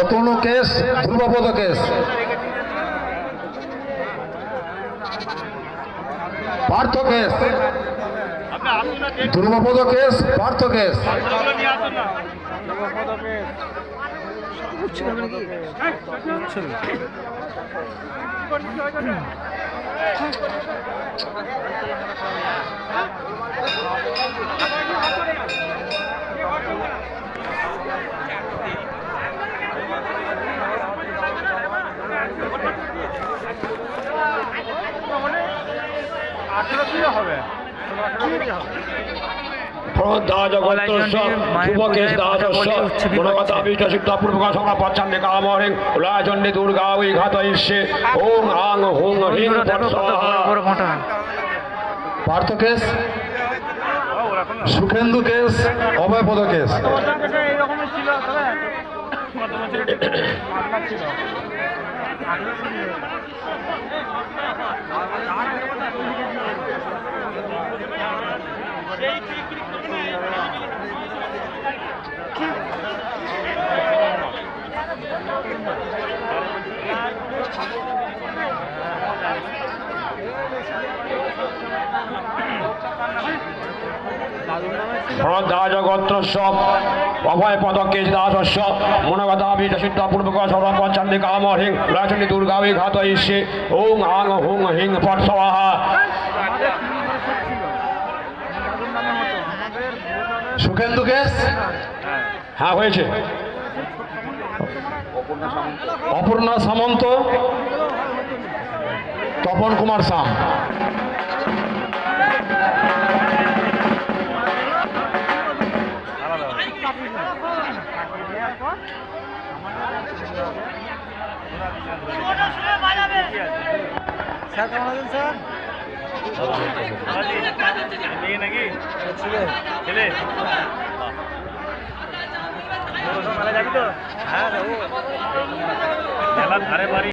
Atanu case ধ্রুবপদ case. Partha case. ধ্রুবপদ case Partha কেস। দাজ উলাচণ্ডী দুর্গা ওই ঘাত ওং হুং হিং স্বাহা পার্থ কেস সুখেন্দু কেস অভয়পদ কেস। দাজ গোত্রস্য অভয় পদকেশ দাসস্য আবিষ্ট সিদ্ধ পূর্বক সংগ্রাম পচ্ছন্দে কামহরিং উলাচণ্ডী দুর্গা ওই ঘাত ইস্যে ওং আং হুং হিং ফট স্বাহা। সুখেন্দু কেস হ্যাঁ হয়েছে। অপর্ণা সামন্ত। তপন কুমার সাম। স্যার কেমন আছেন স্যার? নাকি ছেলে যাবি তো হ্যাঁ যাব মেলার ধারে বাড়ি